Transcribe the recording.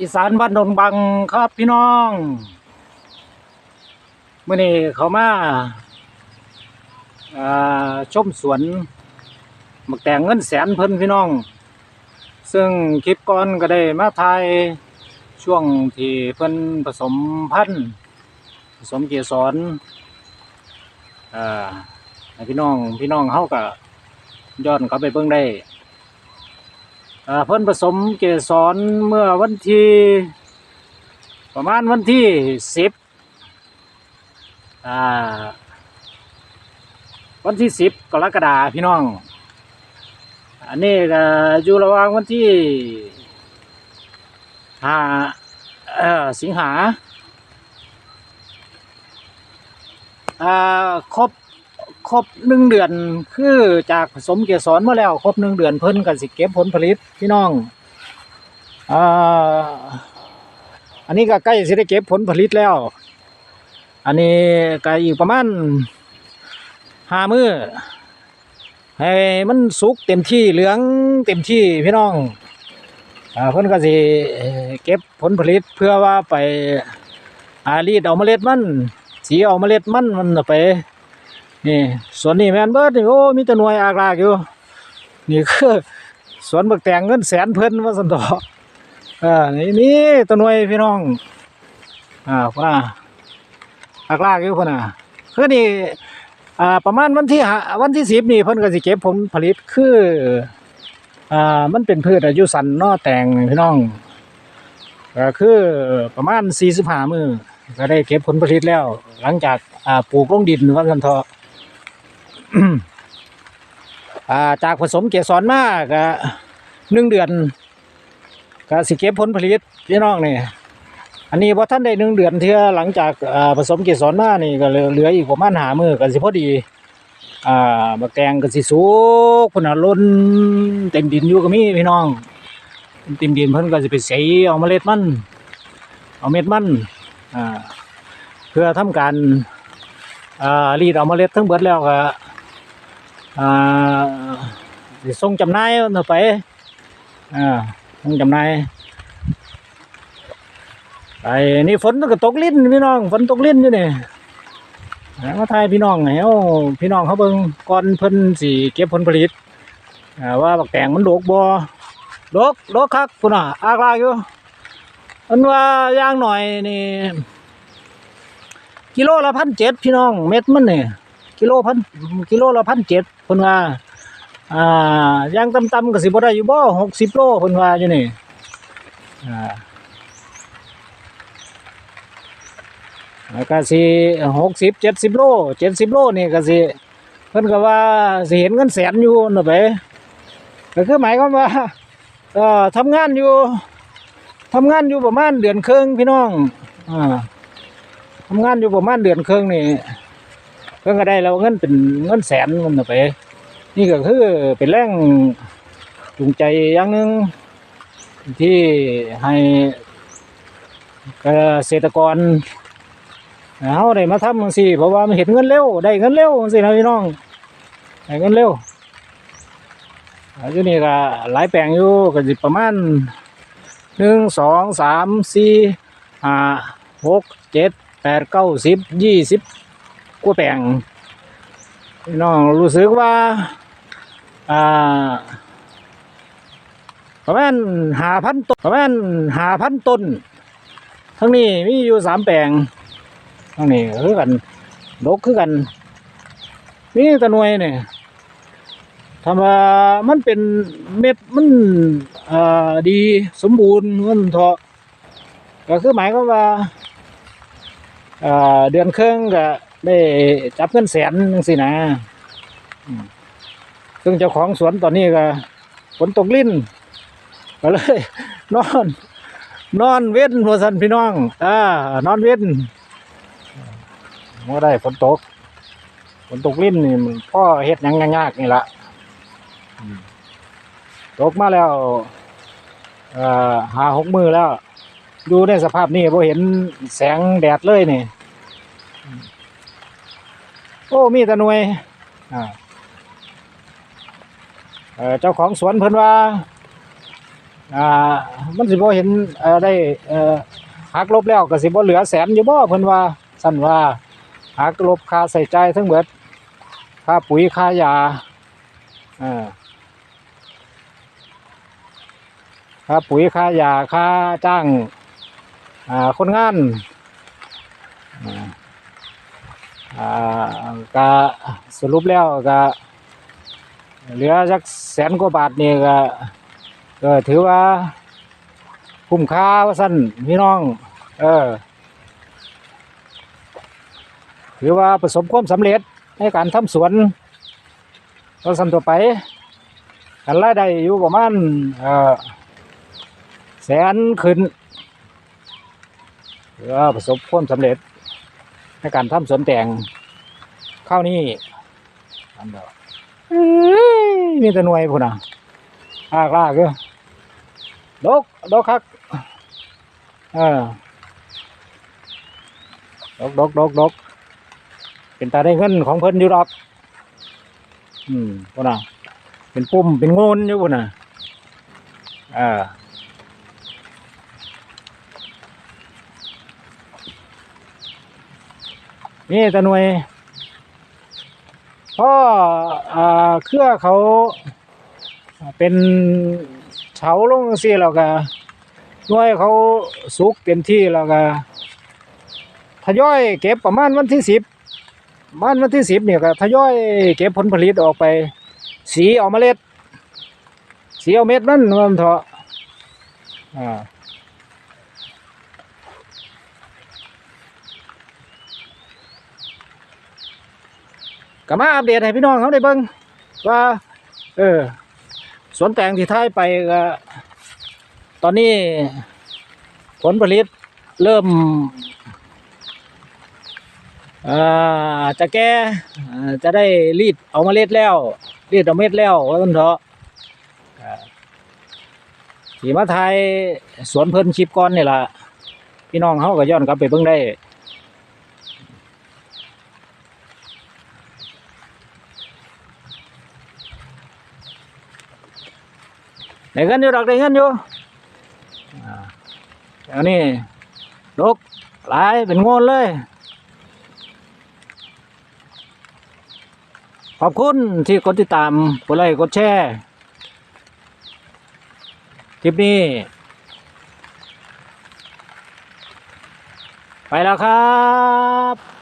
อีสานบ้านดงบังครับพี่น้องเมื่อนี้เขามาอ่าชมสวนหมักแต่งเงินแสนเพิ่นพี่น้อง ซึ่งคลิปก่อนก็ได้มาถ่ายช่วงที่เพิ่นผสมพันธุ์ผสมเกสรพี่น้องพี่น้องเฮาก็ย้อนกลับไปเบิ่งได้ อ่าเพิ่นผสมเกสรเมื่อวันที่ประมาณวันที่สิบอ่าวันที่สิบกรกฎาพี่น้อง อันนี้ก็อยู่ระหว่างวันที่ห้าเอ่อสิงหาอ่าครบ ครบหนึ่งเดือนคือจากผสมเกสรมาแล้ว ครบหนึ่งเดือนเพิ่นกันสิเก็บผลผลิตพี่น้องอ่าอันนี้ก็ใกล้สิได้เก็บผลผลิตแล้ว อันนี้ก็อีกประมาณห้ามือให้มันสุกเต็มที่เหลืองเต็มที่พี่น้องอ่าเพิ่นก็สิเก็บผลผลิตเพื่อว่าไปอารีดเอาเมล็ดมันสีเอาเมล็ดมันมันไป นี่สวนนี่แมนเบิดนี่โอ้มีแต่หน่วยอากลากอยู่ นี่คือสวนบักแตงเงินแสนเพิ่นว่าสันดอกอ่านี่นี่ตัวหน่วยพี่น้อง อ่าพุ่นน่ะอากลากอยู่พุ่นน่ะคือนี่อ่าประมาณวันที่หาวันที่สิบนี่เพิ่นก็สิเก็บผลผลิตคืออ่ามันเป็นพืชอายุสั้นนอแตงพี่น้องก็คือประมาณสี่สิบห้ามือก็ได้เก็บผลผลิตแล้ว หลังจากอ่าปลูกลงดินว่าสันเถอ จากผสมเกสรมาก็หนึ่งเดือนก็สิเก็บผลผลิตพี่น้องนี่อันนี้พอท่านได้หนึ่งเดือนเท่าหลังจากผสมเกสรมานี่ก็เหลืออีกประมาณหามือก็สิพอดีอ่าบักแตงก็สิสุกพุ่นน่ะล้นเต็มดินอยู่ก็มีพี่น้องเต็มดินเพิ่นก็สิไปใส่เอาเมล็ดมัน เอาเม็ดมันอ่าเพื่อทำการอ่ารีดเอาเมล็ดทั้งเบิดแล้วก็ อ่าส่งจำนายเอาไปอ่าส่งจำนายไอ้นี่ฝนก็ตกลิ้นพี่น้องฝนตกลิ้นอยู่นี่หามาทายพี่น้องให้เอพี่น้องเขาเบิ่งก่อนเพิ่นสิเก็บผลผลิตว่าบักแตงมันโดกบ่ดกดกคักพุ่นน่ะอากลากอยู่อันว่าย่างหน่อยนี่กิโลละพันเจ็ดพี่น้องเม็ดมันเนี่ยกิโลพันกิโลละพันเจ็ด เพิ่นว่า อ่าย่างต่ำๆก็สิบ่ได้อยู่บ่หกสิบโลเพิ่นว่าอยู่นี่อ่าแล้วก็สิหกสิบเจ็ดสิบโลเจ็ดสิบโลนี่ก็สิเพิ่นก็ว่าสิเห็นเงินแสนอยู่น่ะไปก็คือหมายความว่าเอ่อทำงานอยู่ทำงานอยู่ประมาณเดือนครึ่งพี่น้องอ่าทำงานอยู่ประมาณเดือนครึ่งนี่ พิ่งก็ได้แล้วเงินเป็นเงินแสนมันน่ะไป นี่ก็คือเป็นแรงจูงใจอย่างหนึ่งที่ให้เกษตรกรเขาได้มาทำจังซี่เพราะว่ามันเห็นเงินเร็วได้เงินเร็วจังซี่นะพี่น้องได้เงินเร็วอาอยู่นี่ก็หลายแปลงอยู่ก็สิประมาณหนึ่งสองสามสี่ห้าหกเจ็ดแปดเก้าสิบยี่สิบ กว่าแปลงพี่น้องรู้สึกว่า อ่า ประมาณหาพันต้นประมาณหาพันต้น ทั้งนี้มีอยู่สามแปลงทั้งนี้คือกันดกคือกันมีแตะนวยเนี่ยทำว่ามันเป็นเม็ดมันอ่าดีสมบูรณ์มันเถาะก็คือหมายความว่าเอ่อเดือนเครึ่องก็ ได้จับเงินแสนจังซี่นะซึ่งเจ้าของสวนตอนนี้ก็ฝนตกลิ้นก็เลย นอน นอนเว้นหัวสันพี่น้องอ่านอนเว้นไม่ได้ฝนตกฝนตกลิ้นนี่มันพ่อเฮ็ดยังยากนี่ละตกมาแล้วอหาหกมือแล้ว ดูในสภาพนี้พอเห็นแสงแดดเลยนี่ โอ้มีแต่หน่วยอ่าเออเจ้าของสวนเพิ่นว่า อ่า มันสิบ่เห็นเออได้เออหักลบแล้วก็สิบ่เหลือแสนอยู่บ่เพิ่นว่าสั่นว่าหักลบค่าใส่ใจทั้งเบิดค่าปุ๋ยค่ายาอ่าค่าปุ๋ยค่ายาค่าจ้างอ่าคนงานอ่า อ่าก็สรุปแล้วก็เหลือสักแสนกว่าบาทนี่ก็ก็ถือว่าคุ้มค่าว่าสั้นพี่น้อง เออ ถือว่าประสบความสำเร็จในการทำสวนก็สั้นต่อไปกันรายได้อยู่ประมาณเออแสนขึ้นถือว่าประสบความสำเร็จ ในการทำสวนแต่งข้าวนี่อันเดียวเอ้ยมีแต่หน่วยพุ่นอะลากลากอยู่ดกดกคักเออดกดกดกดกเป็นตาได้เงินของเพิ่นอยู่ดอก อืมพุ่นน่ะเป็นปุ่มเป็นโงนอยู่พุ่นน่ะเอ่า นี่ตาหน่วยพ่ออาเครือเขาเป็นเฉาลงสิแล้วก็หน่วยเขาสุกเต็มที่แล้วก็ทยอยเก็บประมาณวันที่สิบประมาณวันที่สิบเนี่ยก็ทยอยเก็บผลผลิตออกไป สีเอาเมล็ด สีเอาเม็ดนั่นมันเถอะอ่า ก็มาอัปเดตให้พี่น้องเขาได้เบิ่งว่า เออสวนแตงที่ท้ายไปก็ตอนนี้ผลผลิตเริ่มอจะแก่จะได้รีดเอาเมล็ดแล้ว รีดเอาเม็ดแล้วว่าต้นเถอะเอ่อที่มาไทยสวนเพิ่นชิปก้อนนี่ละพี่น้องเขาก็ย้อนกลับไปเบิ่งได้ ได้เงินอยู่ดอกได้เงินอยู่อ่าเดี๋ยวนี้ดกหลายเป็นโงนเลย ขอบคุณที่กดติดตามกดไลค์กดแชร์คลิปนี้ ไปแล้วครับ